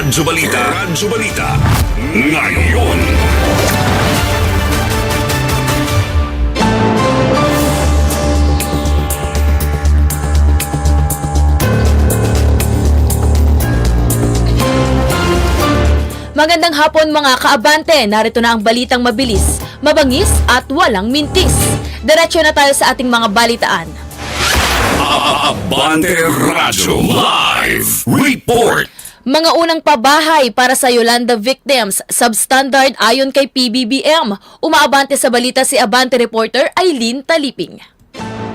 Radyo Balita. Radyo Balita. Ngayon. Magandang hapon mga kaabante, narito na ang balitang mabilis, mabangis at walang mintis. Diretso na tayo sa ating mga balitaan. Abante Radyo Live Report. Mga unang pabahay para sa Yolanda victims, substandard ayon kay PBBM. Umaabante sa balita si Abante reporter Eileen Taliping.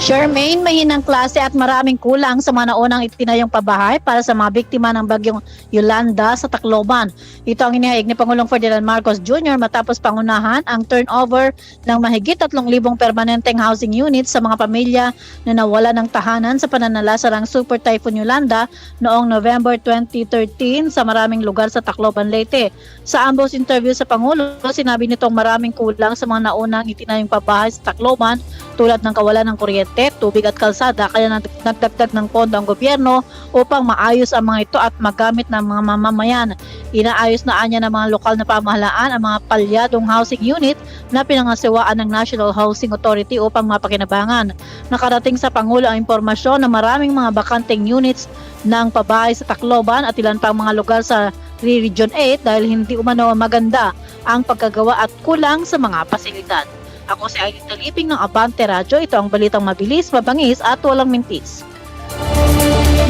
Charmaine, mahinang klase at maraming kulang sa mga naunang itinayong pabahay para sa mga biktima ng bagyong Yolanda sa Tacloban. Ito ang inihayag ni Pangulong Ferdinand Marcos Jr. matapos pangunahan ang turnover ng mahigit 3,000 permanenteng housing units sa mga pamilya na nawala ng tahanan sa pananalasa ng Super Typhoon Yolanda noong November 2013 sa maraming lugar sa Tacloban, Leyte. Sa ambos interview sa Pangulo, sinabi nitong maraming kulang sa mga naunang itinayong pabahay sa Tacloban tulad ng kawalan ng kuryente, tubig at kalsada kaya nag- nagdagdag ng pondo ang gobyerno upang maayos ang mga ito at magamit ng mga mamamayan. Inaayos na anya ng mga lokal na pamahalaan ang mga palyadong housing unit na pinangasiwaan ng National Housing Authority upang mapakinabangan. Nakarating sa Pangulo ang impormasyon na maraming mga bakanteng units ng pabahay sa Tacloban at ilan pang mga lugar sa Region 8 dahil hindi umano maganda ang pagkagawa at kulang sa mga pasilidad. Ako si Aileen Taliping ng Abante Radyo. Ito ang balitang mabilis, mabangis at walang mintis.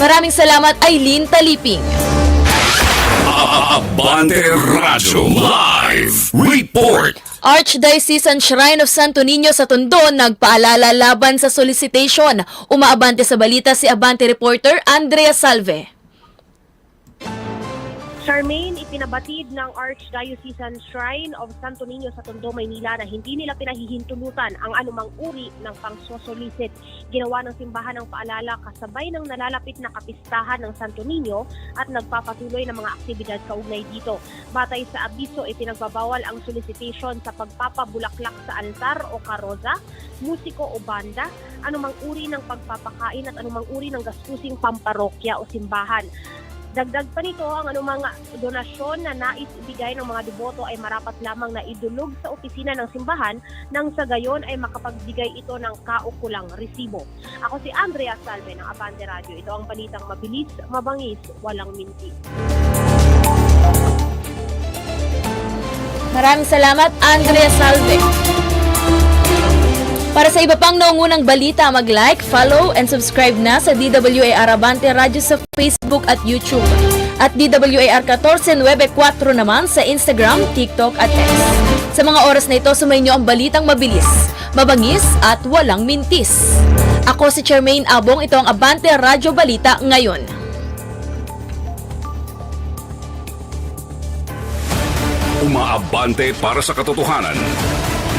Maraming salamat Eileen Taliping. Abante Radyo Live Report. Archdiocesan Shrine of Santo Niño sa Tondo nagpaalala laban sa solicitation. Umaabante sa balita si Abante reporter Andrea Salve. Charmaine, ipinabatid ng Archdiocesan Shrine of Santo Niño sa Tondo, Maynila na hindi nila pinahihintulutan ang anumang uri ng pangsosolicit. Ginawa ng simbahan ng paalala kasabay ng nalalapit na kapistahan ng Santo Niño at nagpapatuloy ng mga aktibidad kaugnay dito. Batay sa abiso, ipinagbabawal ang solicitation sa pagpapabulaklak sa altar o karoza, musiko o banda, anumang uri ng pagpapakain at anumang uri ng gastusing pamparokya o simbahan. Dagdag pa nito, ang anumang donasyon na nais ibigay ng mga deboto ay marapat lamang na idulog sa opisina ng simbahan nang sa gayon ay makapagbigay ito ng kaukulang resibo. Ako si Andrea Salve ng Abante Radio. Ito ang balitang mabilis, mabangis, walang minti. Maraming salamat Andrea Salve. Para sa iba pang naungunang balita, mag-like, follow, and subscribe na sa DWAR Abante Radio sa Facebook at YouTube. At DWAR 1494 naman sa Instagram, TikTok at X. Sa mga oras na ito, sumayin niyo ang balitang mabilis, mabangis at walang mintis. Ako si Charmaine Abong, ito ang Abante Radio Balita ngayon. Umaabante para sa katotohanan.